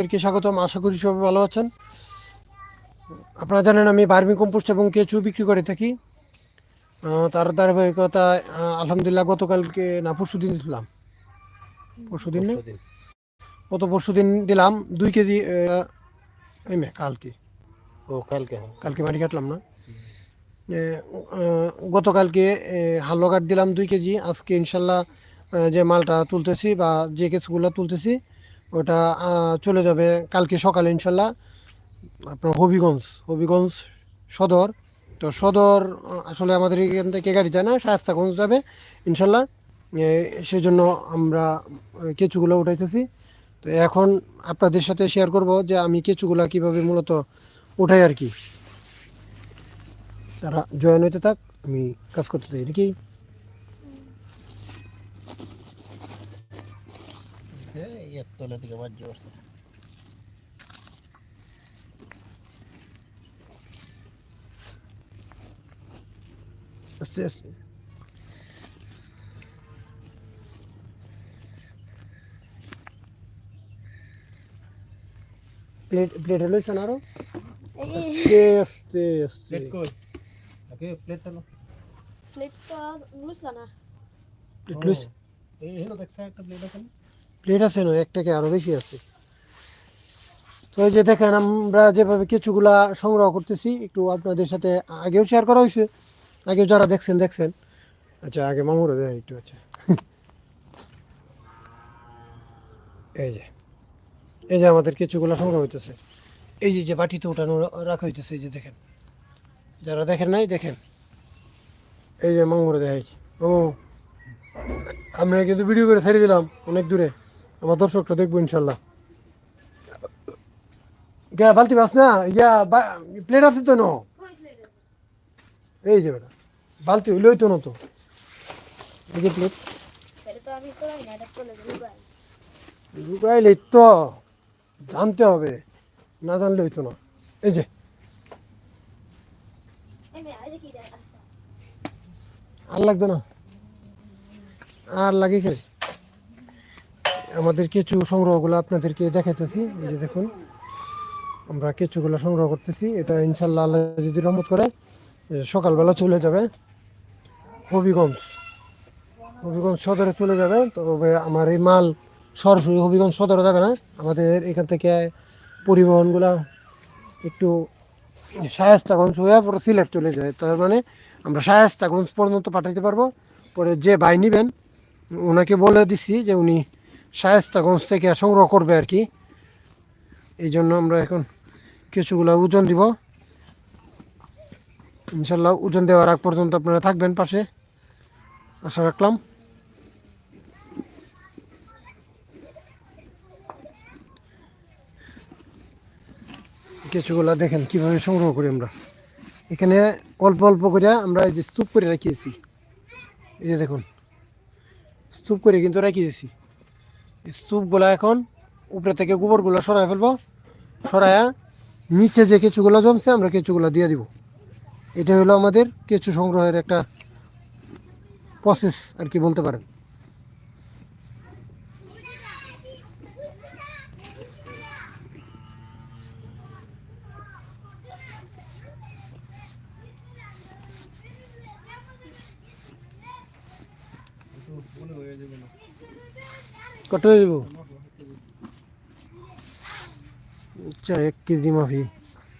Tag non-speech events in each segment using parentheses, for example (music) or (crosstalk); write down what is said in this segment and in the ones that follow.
আপনাদেরকে স্বাগতম। আশা করি সবাই ভালো আছেন। আপনারা জানেন আমি বার্মি কম্পোস্ট এবং কেঁচু বিক্রি করে থাকি। তার ধারাবাহিকতায় আহ, আলহামদুলিল্লাহ গতকালকে না পরশু দিন দিলাম। পরশু দিন না গত পরশু দিন দিলাম দুই কেজি কালকে। ও কালকে হ্যাঁ। কালকে মাটি কাটলাম না। গতকালকে কাঠ দিলাম দুই কেজি। আজকে ইনশাল্লাহ যে মালটা তুলতেছি বা যে কেসগুলো তুলতেছি ওটা চলে যাবে কালকে সকালে ইনশাল্লাহ আপনার হবিগঞ্জ হবিগঞ্জ সদর। তো সদর আসলে আমাদের এখান থেকে গাড়ি যায় না, শায়স্তাগঞ্জ যাবে ইনশাল্লাহ। সেই জন্য আমরা কেঁচুগুলো উঠাইতেছি। তো এখন আপনাদের সাথে শেয়ার করব যে আমি কেঁচুগুলা কীভাবে মূলত উঠাই আর কি। তারা জয়েন হইতে থাক, আমি কাজ করতে থাকি তলে থেকে বাজ্য আসতে আস্তে আস্তে প্লেট প্লেট লইছেন আরও আস্তে আস্তে আস্তে প্লেট কই ওকে প্লেট চালো না প্লেট এই হেলো আছে না প্লেট আছে না, একটাকে আরও বেশি আছে। তো এই যে দেখেন, আমরা যেভাবে কিছুগুলা সংগ্রহ করতেছি, একটু আপনাদের সাথে আগেও শেয়ার করা হয়েছে। আগেও যারা দেখছেন দেখছেন। আচ্ছা আগে মামুরে দেয় একটু আচ্ছা। এই যে এই যে আমাদের কিছুগুলা সংগ্রহ হইতেছে। এই যে যে বাটিতে উঠানো রাখা হইতেছে, এই যে দেখেন। যারা দেখেন নাই, দেখেন। এই যে মামুরে দেয়। ও, আমরা কিন্তু ভিডিও করে ছেড়ে দিলাম, অনেক দূরে। আমার দর্শকরা দেখব ইনশাল্লাহ। গা বালতি বাস না? ইয়া প্লেট আছে তো ন? এই যে বেটা বালতি হইলেই তো না তো। এই যে প্লেট তো জানতে হবে না জানলে হইতো না। এই যে। আর লাগতো না? আর লাগে খেলে। আমাদের কেঁচু সংগ্রহগুলো আপনাদেরকে দেখাইতেছি। যে দেখুন, আমরা কিছুগুলো সংগ্রহ করতেছি। এটা ইনশাল্লাহ আল্লাহ যদি রহমত করে সকালবেলা চলে যাবে হবিগঞ্জ। হবিগঞ্জ সদরে চলে যাবে, তবে আমার এই মাল সরাসরি হবিগঞ্জ সদরে যাবে না। আমাদের এখান থেকে পরিবহনগুলা একটু শায়স্তাগঞ্জ হয়ে পরে সিলেট চলে যায়। তার মানে আমরা শায়স্তাগঞ্জ পর্যন্ত পাঠাইতে পারব। পরে যে ভাই নেবেন, ওনাকে বলে দিছি যে উনি শায়স্তাগঞ্জ থেকে সংগ্রহ করবে আর কি। এই জন্য আমরা এখন কিছুগুলো ওজন দিব। ইনশাল্লাহ ওজন দেওয়ার আগ পর্যন্ত আপনারা থাকবেন পাশে। আশা রাখলাম। কিছুগুলা দেখেন কীভাবে সংগ্রহ করি আমরা। এখানে অল্প অল্প করে আমরা এই যে স্তূপ করে রাখিয়েছি এই যে দেখুন, স্তূপ করে কিন্তু রাখিয়েছি স্তূপগুলো এখন উপরে থেকে গোবরগুলো সরাই ফেলব, সরায়া নিচে যে কেঁচুগুলো জমছে আমরা কেঁচুগুলো দিয়ে দিব। এটা হলো আমাদের কেঁচু সংগ্রহের একটা প্রসেস আর কি বলতে পারেন। কত যাব? আচ্ছা এক কেজি মাফি।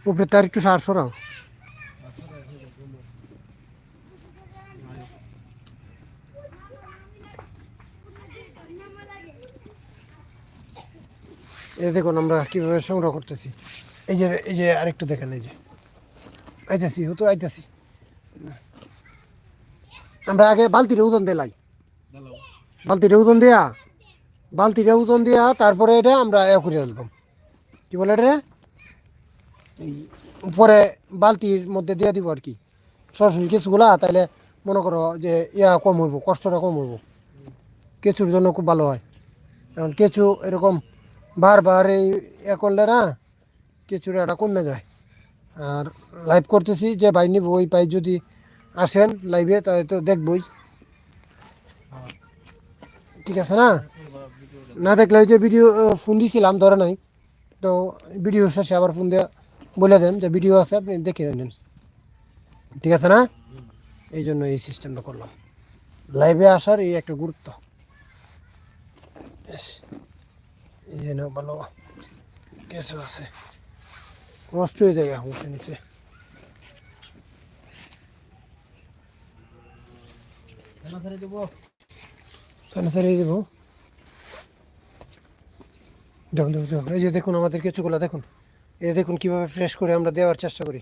উপরে তার একটু সার সরাও। এই দেখুন আমরা কীভাবে সংগ্রহ করতেছি। এই যে এই যে আরেকটু দেখেন এই যে। আইতেছি হতো আইতেছি। আমরা আগে বালতিটা ওজন দিলাই। বালতিটা ওজন দেয়া? বালতিটা ওজন দেয়া তারপরে এটা আমরা এ করে আনলাম কি বলে এটা? উপরে বালতির মধ্যে দিয়ে দিব আর কি। সরাসরি কিছুগুলা তাইলে মনে করো যে ইয়া কম হইব, কষ্টটা কম হইব। কেঁচুর জন্য খুব ভালো হয়। কারণ কেঁচু এরকম বারবার এই এ করলে না কেঁচুর একটা কমে যায়। আর লাইভ করতেছি, যে ভাই নিব, ওই ভাই যদি আসেন লাইভে তাহলে তো দেখবই। ঠিক আছে না? না দেখলে ওই যে ভিডিও ফোন দিয়েছিলাম ধরে নাই। তো ভিডিও শেষে আবার ফোন দিয়ে বলে দেন যে ভিডিও আছে, আপনি দেখে নেন। ঠিক আছে না? এই জন্য এই সিস্টেমটা করলাম। লাইভে আসার এই একটা গুরুত্ব। ভালো। কিছু আছে। কষ্ট হয়ে যাবে উঠে নিচে। দেবো। দেখুন দেখুন দেখুন। এই যে দেখুন আমাদের কিছুগুলো দেখুন। এই যে দেখুন কীভাবে ফ্রেশ করে আমরা দেওয়ার চেষ্টা করি।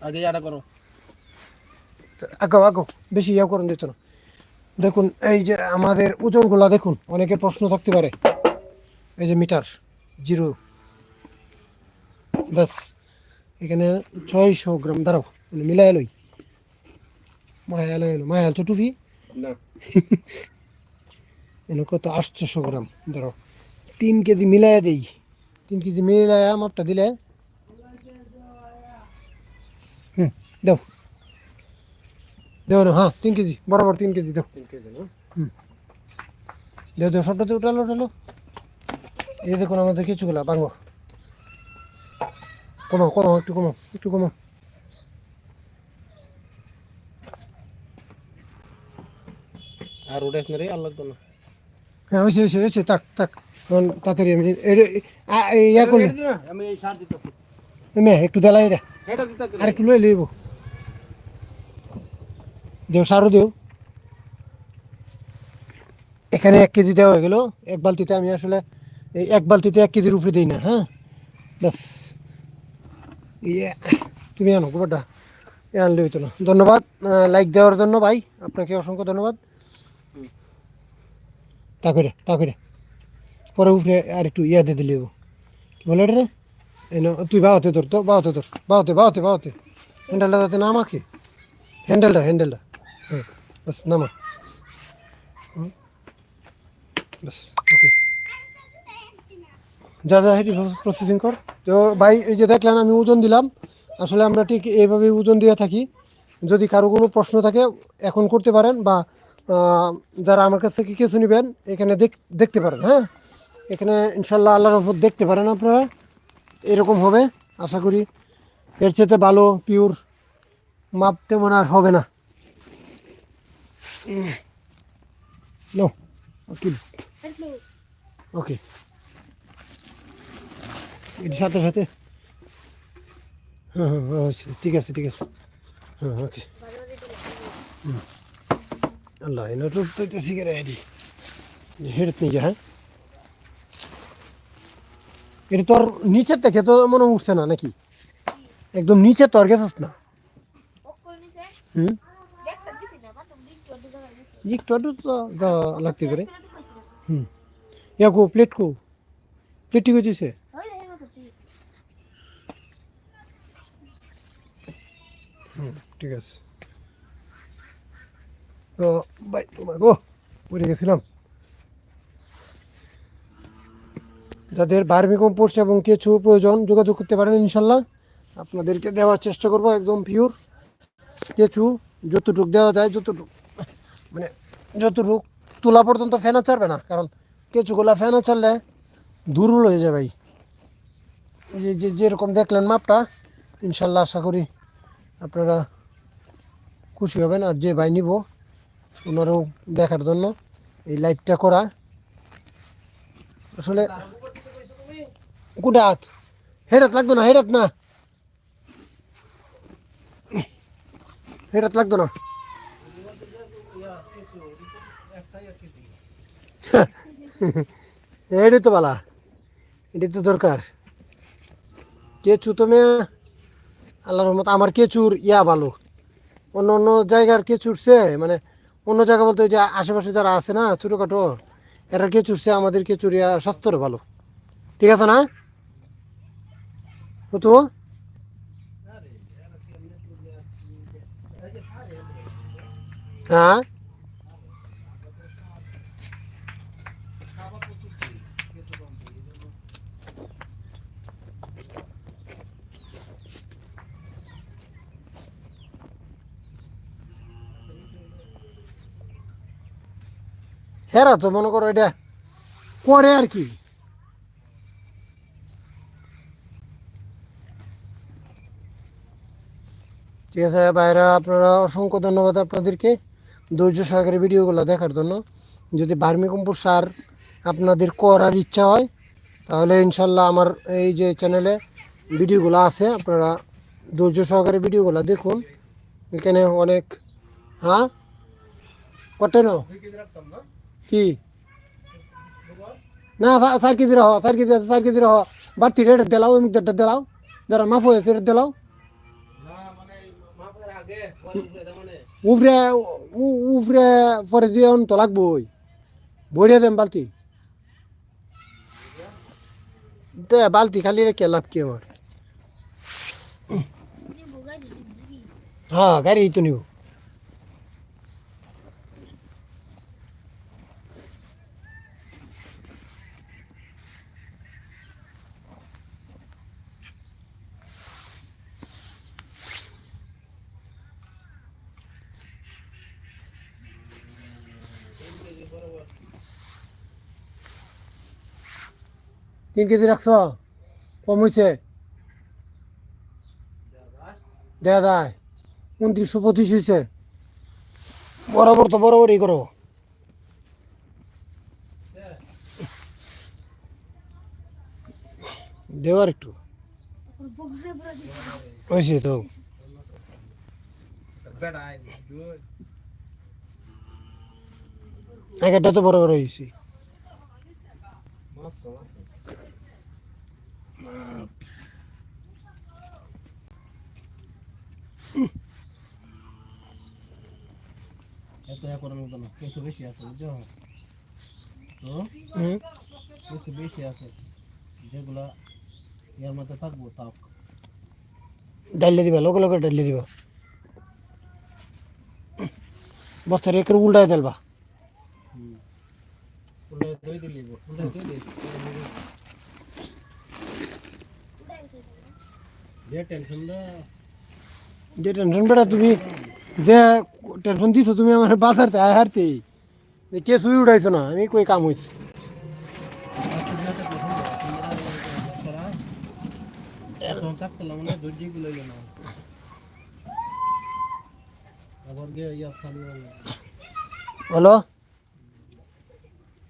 আগে ইয়াটা করো। তো আগাও আগাও। বেশি ইয়া করুন দিত না। দেখুন এই যে আমাদের ওজনগুলা দেখুন। অনেকের প্রশ্ন থাকতে পারে। এই যে মিটার জিরো। ব্যাস। এখানে ছয়শো গ্রাম দাঁড়াও। মানে মিলাই এলোই মায়া এলো। এলো মায়া আলছো টুপি? না। (laughs) এনে কত আটশোশো গ্রাম ধরো। তিন কেজি মিলাই দেই। তিন কেজি মিলাই মাপটা দিলে? হুম দাও। দেও না হ্যাঁ তিন কেজি বরাবর তিন কেজি দাও। তিন কেজি না? দেও দেও সবটাতে উঠালো উঠালো। এই দেখুন আমাদের কিছুগুলা বাংলো কমো কমো একটু কমো একটু কমো আর উঠাইস না রে আর লাগতো না। হ্যাঁ হয়েছে হয়েছে হয়েছে তাক তাক এখন তাড়াতাড়ি আমি ইয়া করলে। মেয়ে একটু দেলা এটা এটা দিতে আর একটু লই লইব। দেও সারও দেও। এখানে এক কেজি দেওয়া হয়ে গেল। এক বালতিতে আমি আসলে এই এক বালতিতে এক কেজির উপরে দিই না হ্যাঁ? ব্যাস। ইয়ে তুমি আনো গোবরটা আনলে হইতো না। ধন্যবাদ। লাইক দেওয়ার জন্য ভাই। আপনাকে অসংখ্য ধন্যবাদ। তা করে তা করে পরে উপরে আর একটু ইয়া দিয়ে দিলে কি বলে রে তুই বাওতে ধর, তো বাওতে ধর, বাওতে বাওতে বাওতে। হ্যান্ডেলটা যাতে না আমাকে হ্যান্ডেলটা হ্যান্ডেলটা হ্যাঁ বাস, নামা। বাস, ওকে। যা যা, হেঁটে প্রসেসিং কর। তো ভাই, এই যে দেখলেন, আমি ওজন দিলাম। আসলে আমরা ঠিক এইভাবেই ওজন দিয়ে থাকি। যদি কারও কোনো প্রশ্ন থাকে, এখন করতে পারেন বা যারা আমার কাছ থেকে কিছু নেবেন, এখানে দেখ- দেখতে পারেন হ্যাঁ? এখানে ইনশাল্লাহ আল্লাহর উপর দেখতে পারেন আপনারা। এরকম হবে, আশা করি। এর চেয়ে ভালো পিওর মাপ তেমন আর হবে না। ওকে. ওকে। সাথে সাথে। হ্যাঁ হ্যাঁ হ্যাঁ। ঠিক আছে ঠিক আছে। হ্যাঁ ওকে। আল্লাহ এনে রূপ তো শিখে রেডি হেরত নিয়ে হ্যাঁ এটা তোর নিচের থেকে তো মনে উঠছে না নাকি একদম নিচে তোর গেছিস না অক্কল নিছে হুম ব্যাগটা দিছি না মাত্র দিক তো দিতে পারছি একটু একটু তো যা লাগতে পারে প্লেট পাইছি না হুম ইয়া গো প্লেট কো প্লেট ঠিক হয়েছে ওই দেখেন না করতে হুম ঠিক আছে তো বাই গো, পড়ে গেছিলাম। যাদের বার্মি কম্পোস্ট এবং কিছু প্রয়োজন যোগাযোগ করতে পারেন, ইনশাল্লাহ আপনাদেরকে দেওয়ার চেষ্টা করব, একদম পিওর কিছু যতটুক দেওয়া যায়, যতটুক মানে যতটুক তোলা পর্যন্ত ফ্যানও ছাড়বে না, কারণ কিছুগুলা ফ্যানও ছাড়লে দুর্বল হয়ে যাবে ভাই। যে যে, যেরকম দেখলেন মাপটা, ইনশাল্লাহ আশা করি আপনারা খুশি হবেন, আর যে ভাই নিব ওনারও দেখার জন্য এই লাইভটা করা। আসলে কুডাত হেরাত লাগতো না হেরাত না। লাগতো না। (laughs) এটাই তো বালা, এটাই তো দরকার। কেচু তুমি আল্লাহর রহমত আমার কেচুর ইয়া ভালো। অন্য অন্য জায়গার কেচুর সে মানে অন্য জায়গা বলতে যে আশেপাশে যারা আছে না, ছোটোখাটো, এরা কে চুরছে, আমাদের কেচুর ইয়া স্বাস্থ্যর ভালো। ঠিক আছে না? তো? হ্যাঁ? হেরা তো মনে করো এটা করে আর কি। ঠিক আছে ভাইরা, আপনারা অসংখ্য ধন্যবাদ আপনাদেরকে ধৈর্য সহকারে ভিডিওগুলো দেখার জন্য। যদি ভার্মি কম্পোস্ট সার আপনাদের করার ইচ্ছা হয়, তাহলে ইনশাল্লাহ আমার এই যে চ্যানেলে ভিডিওগুলো আছে, আপনারা ধৈর্য সহকারে ভিডিওগুলো দেখুন। এখানে অনেক হ্যাঁ? কটে না কি? না চার কেজি রহ চার কেজি আছে চার কেজি রহ বাড়তি রেট দিলাও এমনি রেট দিলাও। যারা মাফ হয়েছে রেট দিলাও। উফরে উফরে পরে দিয়ে তো লাগবই। বড়িয়া দেন বালতি। দে বালতি খালি রেখে লাভ কি আমার হ্যাঁ গাড়ি তো নিব। তিন কেজি রাখছ? কম হয়েছে দেয়া যায়। উনত্রিশশো পঁচিশ হয়েছে বরাবর তো বরাবরই করো। দেওয়ার একটু। হয়েছে তো। একটা তো বড় হয়েছে মাছ মাছ এত এক করার মতো না কিছু বেশি আছে বুঝছ তো হুম কিছু বেশি আছে যেগুলা এর মধ্যে থাকব তাও ডাইলে দিবা লোক লোক ডাইলে দিবা বস্তার একের উল্টায় দেলবা উল্টে দই দিলি উল্টে দই দিলি যে টেনশন দা যে টেনশন বেড়া তুমি যে টেনশন দিছো তুমি আমার বাজারতে, আয় হারতে। কে শুই উঠাইছো না, আমি কই কাম হয়েছে হলো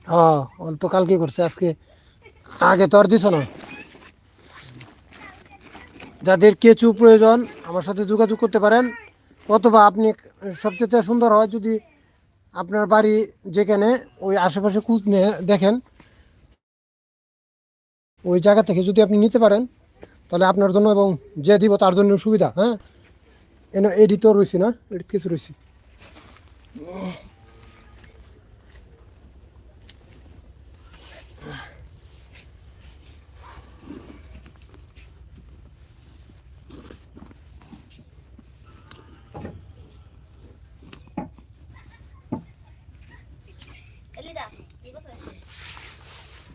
হ্যাঁ তো কালকে করছে, আজকে। আগে তো আর দিছো না। যাদের কেঁচু প্রয়োজন, আমার সাথে যোগাযোগ করতে পারেন। অথবা আপনি সবচেয়ে সুন্দর হয় যদি আপনার বাড়ি যেখানে ওই আশেপাশে নিয়ে দেখেন, ওই জায়গা থেকে যদি আপনি নিতে পারেন, তাহলে আপনার জন্য এবং যে দিব তার জন্য সুবিধা হ্যাঁ? এনে এডি তো রয়েছি না, এডি কিছু রয়েছে।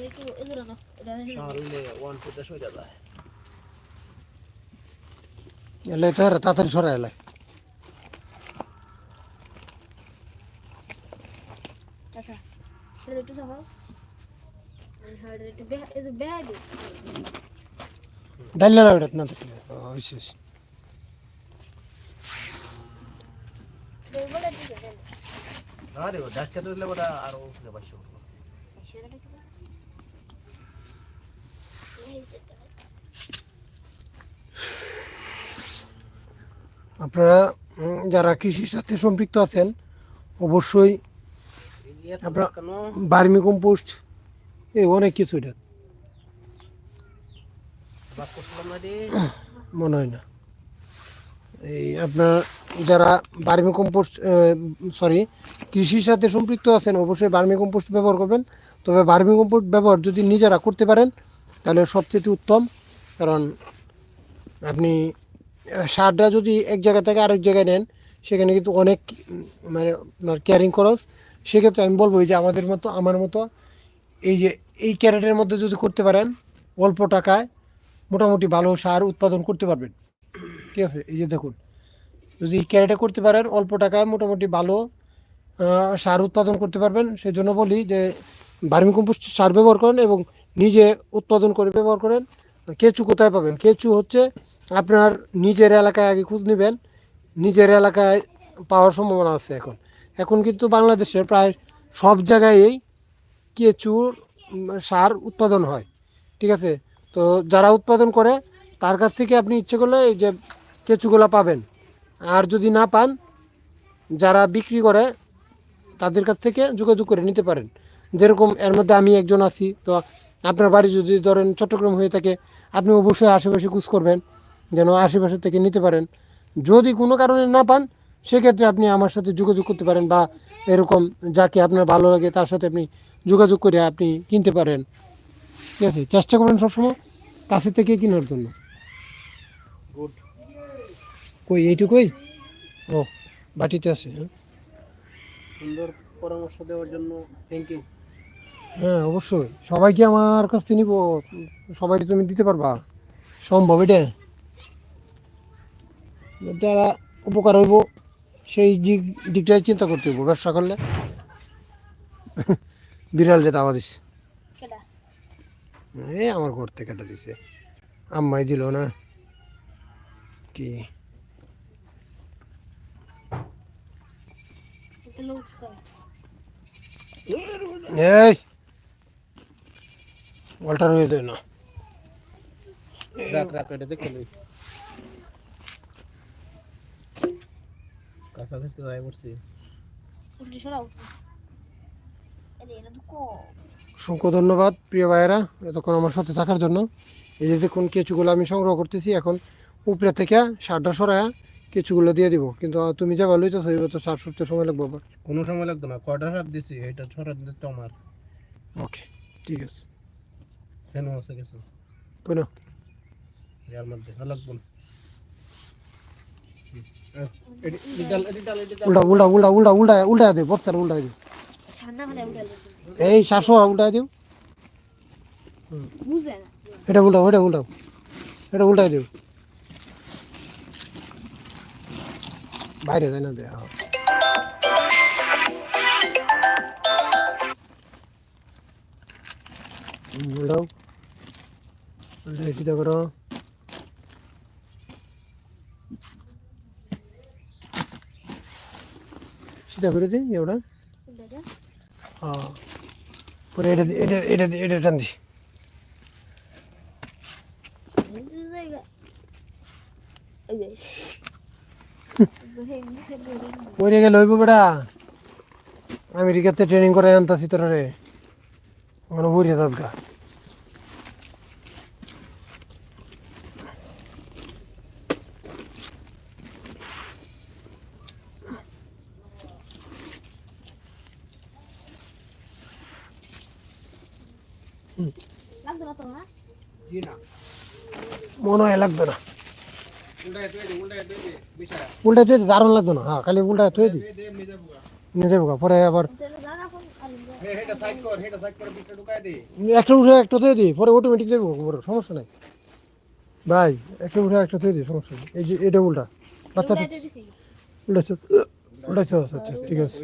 একটু এগুলো না এটা সারলে ওয়ান টু দেশ হয়ে যায় এলে তো আর তাড়াতাড়ি সরা এলে আচ্ছা এটা একটু সাফাও হ্যাঁ এটা একটু বেহা এই যে বেহা দিই ডাইলে না ওটা না থাকলে হয়েছে বলে দিতে দেন আরে ও ডাক্তার দিলে ওটা আরো উপরে বাসো সেটা কি এই সেটা আপনারা যারা কৃষির সাথে সম্পৃক্ত আছেন, অবশ্যই বার্মি কম্পোস্ট এই অনেক কিছু এটা। (coughs) মনে হয় না। এই আপনার যারা বার্মি কম্পোস্ট সরি, কৃষির সাথে সম্পৃক্ত আছেন, অবশ্যই বার্মি কম্পোস্ট ব্যবহার করবেন। তবে বার্মি কম্পোস্ট ব্যবহার যদি নিজেরা করতে পারেন তাহলে সবচেয়ে উত্তম, কারণ আপনি সারটা যদি এক জায়গা থেকে আরেক জায়গায় নেন, সেখানে কিন্তু অনেক মানে আপনার ক্যারিং খরচ। সেক্ষেত্রে আমি বলব যে আমাদের মতো, আমার মতো, এই যে, এই ক্যারেটের মধ্যে যদি করতে পারেন, অল্প টাকায় মোটামুটি ভালো সার উৎপাদন করতে পারবেন। ঠিক আছে? এই যে দেখুন, যদি ক্যারেটে করতে পারেন, অল্প টাকায় মোটামুটি ভালো সার উৎপাদন করতে পারবেন। সেই জন্য বলি যে ভার্মি কম্পোস্ট সার ব্যবহার করেন এবং নিজে উৎপাদন করে ব্যবহার করেন। কেঁচু কোথায় পাবেন? কেঁচু হচ্ছে আপনার নিজের এলাকায় আগে খোঁজ নেবেন। নিজের এলাকায় পাওয়ার সম্ভাবনা আছে এখন। এখন কিন্তু বাংলাদেশে প্রায় সব জায়গায়ই কেঁচুর সার উৎপাদন হয়। ঠিক আছে? তো যারা উৎপাদন করে, তার কাছ থেকে আপনি ইচ্ছে করলে এই যে কেঁচুগুলা পাবেন। আর যদি না পান, যারা বিক্রি করে, তাদের কাছ থেকে যোগাযোগ করে নিতে পারেন। যেরকম এর মধ্যে আমি একজন আছি, তো আপনার বাড়ি যদি ধরেন চট্টগ্রাম হয়ে থাকে আপনি অবশ্যই আশেপাশে কুচ করবেন যেন আশেপাশে থেকে নিতে পারেন। যদি কোনো কারণে না পান সেক্ষেত্রে আপনি আমার সাথে যোগাযোগ করতে পারেন বা এরকম যাকে আপনার ভালো লাগে তার সাথে আপনি যোগাযোগ করে আপনি কিনতে পারেন। ঠিক আছে? চেষ্টা করবেন সবসময় কাছে থেকে কেনার জন্য। গুড কই এইটুকুই ও বাটিতে আছে হ্যাঁ। সুন্দর পরামর্শ দেওয়ার জন্য থ্যাংক ইউ হ্যাঁ অবশ্যই। সবাইকে আমার কাছ থেকে নিব। সবাই তুমি দিতে পারবা। সম্ভব এটা? যারা উপকার হইব সেই দিক দিকটাই চিন্তা করতে হইব। ব্যবসা করলে? বিড়াল যে দাওয়া দিস এই আমার ঘর থেকে কেটে দিছে। আম্মাই দিল না। কি? এই! অল্টার হয়ে যায় না। রাখ রাখ এটা দেখে লই। কাছাকাছি রায় পড়ছি। উল্টি সরাও। আরে এটা তো কম। অসংখ্য ধন্যবাদ প্রিয় ভাইয়েরা এতক্ষণ আমার সাথে থাকার জন্য। এই যে দেখুন কেঁচুগুলো আমি সংগ্রহ করতেছি এখন উপরে থেকে সারটা সরায়া কেঁচুগুলো দিয়ে দিব। কিন্তু তুমি যা ভালো হইতেছো এবার তো সার সরতে সময় লাগবে আবার। কোনো সময় লাগতো না কয়টা সার দিছি এটা ছড়া দিতে তো আমার। ওকে ঠিক আছে। কেন আছে কিছু। কোনো? যার মধ্যে ভালো লাগবো না। এডিটাল উল্টা। উল্টা উল্টা উল্টা উল্টা উল্টা দে বস্তার উল্টা দিও সান্না মানে এই সাতশো উল্টা দিও। এটা উল্টাও এটা উল্টাও। এটা উল্টাই দিও। বাইরে যায় না দে হ্যাঁ। উল্টাও। সিধা করো সিধা করে দিই উল্টাটা হ্যাঁ পরে এটা এটা এটা এটা টান দিস মরে গেল হইব বেটা আমেরিকাতে ট্রেনিং করে আনতাছি তোরা রে মনে বুড়িয়ে যাস গা লাগতো না তো না জি না মনে হয় লাগতো না উল্টা তুই দারুণ লাগতো না হ্যাঁ খালি উল্টা তুই দি নিয়ে যাব গা। পরে আবার তাহলে জানা কোন আরে হে হেটা সাইড কর হেটা সাইড করে বিটটা ঢুকায় দে একটা উঠে একটা তুই দি পরে অটোমেটিক যাব সমস্যা নাই ভাই একটা উঠে একটা তুই দি সমস্যা নেই এই যে এটা উল্টা উল্টাছ আচ্ছা ঠিক আছে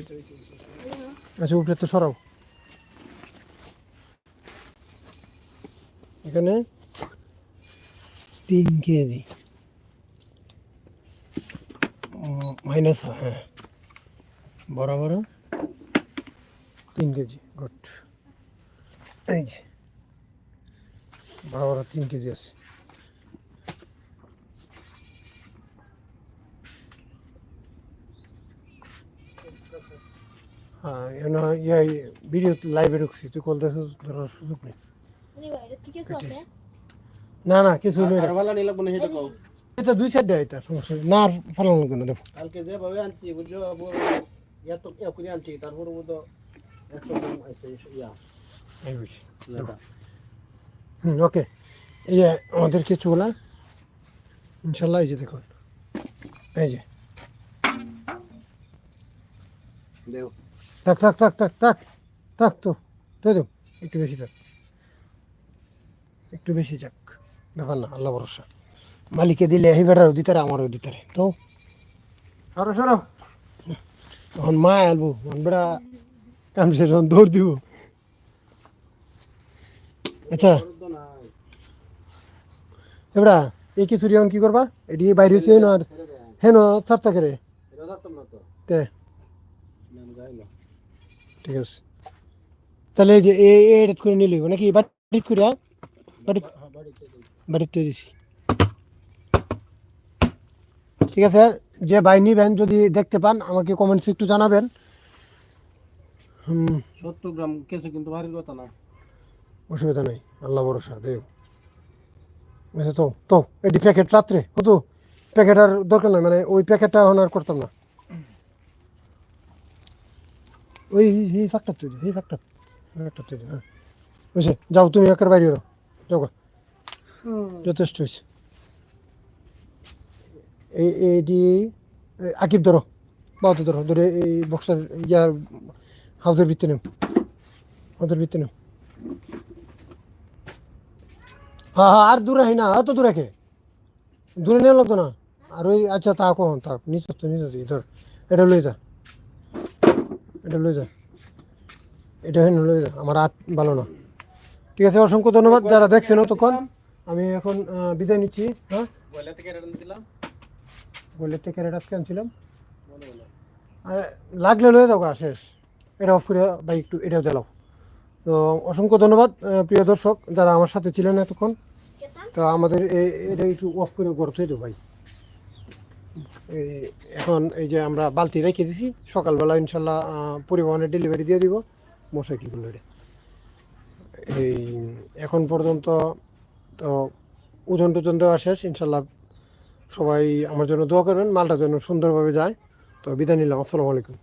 আচ্ছা উপরে তো সরাও এখানে তিন কেজি। মাইনাস হ্যাঁ বড় তিন কেজি গুড এই যে বড় তিন কেজি আছে। হ্যাঁ ইয়ে ভিডিও লাইভে ঢুকছি, তুই কল ধরার সুযোগ নেই। না না কিছু নেই। আর ভালো নিয়ে লাগবো না সেটা কও এটা দুই সাইড দেয় এটা সমস্যা নেই। না আর ফেলানো লাগবে না দেখো। কালকে যেভাবে আনছি বুঝছ আবু- এত ইয়া করে আনছি তারপরে বুঝো একশো গ্রাম আছে ইয়া। এই বুঝছি। লেদা হুম ওকে। এই যে আমাদের কিছুগুলা ইনশাল্লাহ এই যে দেখুন এই যে। দেও। থাক থাক থাক থাক থাক থাক তো তুই তো একটু বেশি থাক। একটু বেশি যাক। ব্যাপার না, আল্লাহ ভরসা। মালিকে দিলে এই বেটারও দিতারে, আমারও দিতারে। তো? সরো সরো। তখন মা আলবো, তখন বেড়া কাম শেষ হন দৌড় দিব। আচ্ছা। এবড়া এই কিছুরি এখন কি করবা? এটি বাইরে হয়েছে, হেন আর হেন সারতা করে তো। ঠিক আছে। তাহলে এই যে এ এডিট করে নিলি নাকি বাড়িত করে? বাড়িত হ্যাঁ বাড়িতে দিছি। ঠিক আছে যে বাই নিবেন যদি দেখতে পান আমাকে কমেন্টসে একটু জানাবেন। সত্তর গ্রাম কেসে কিন্তু ভারীর কথা না। অসুবিধা নেই আল্লাহ ভরসা দেব আচ্ছা তো তো এটি প্যাকেট রাত্রে হতো প্যাকেট আর দরকার নাই মানে ওই প্যাকেটটা এখন আর করতাম না। ওই এই ফাঁকটা তৈরি এই ফাঁকটা ফাঁকটা তৈরি হ্যাঁ। বুঝছে যাও তুমি একের বাইরে গা। যথেষ্ট হয়েছে। এই এটি এই আকিব ধরো বাউতে ধরো ধরে এই বক্সের ইয়ার হাউসের ভিতরে নেও। হাউসের ভিতরে নেও। হ্যাঁ হ্যাঁ আর দূরে হয় না অত দূরে কে? দূরে নিয়ে লাগতো না। আর ওই আচ্ছা তা কখন থাক নিচে তো নিচে ধর এটা লই যা। এটা লই যা। এটা হয় লই যা আমার হাত ভালো না। ঠিক আছে অসংখ্য ধন্যবাদ যারা দেখছেন তখন আমি এখন বিদায় নিচ্ছি হ্যাঁ? বলে থেকে রেট আজকে আনছিলাম। লাগলে লয়ে গা, শেষ। এটা অফ করে ভাই একটু এটাও জ্বালাও। তো অসংখ্য ধন্যবাদ প্রিয় দর্শক যারা আমার সাথে ছিলেন এতক্ষণ। তো আমাদের এটা একটু অফ করে গড়তে তো ভাই। এই এখন এই যে আমরা বালতি রেখে দিছি সকালবেলা ইনশাল্লাহ পরিবহনের ডেলিভারি দিয়ে দিব। মশাই কী করল এটা এই, এখন পর্যন্ত তো ওজন টোজন দেওয়া শেষ। ইনশাল্লাহ সবাই আমার জন্য দোয়া করবেন, মালটা যেন সুন্দরভাবে যায়। তো বিদায় নিলাম, আসসালামু আলাইকুম।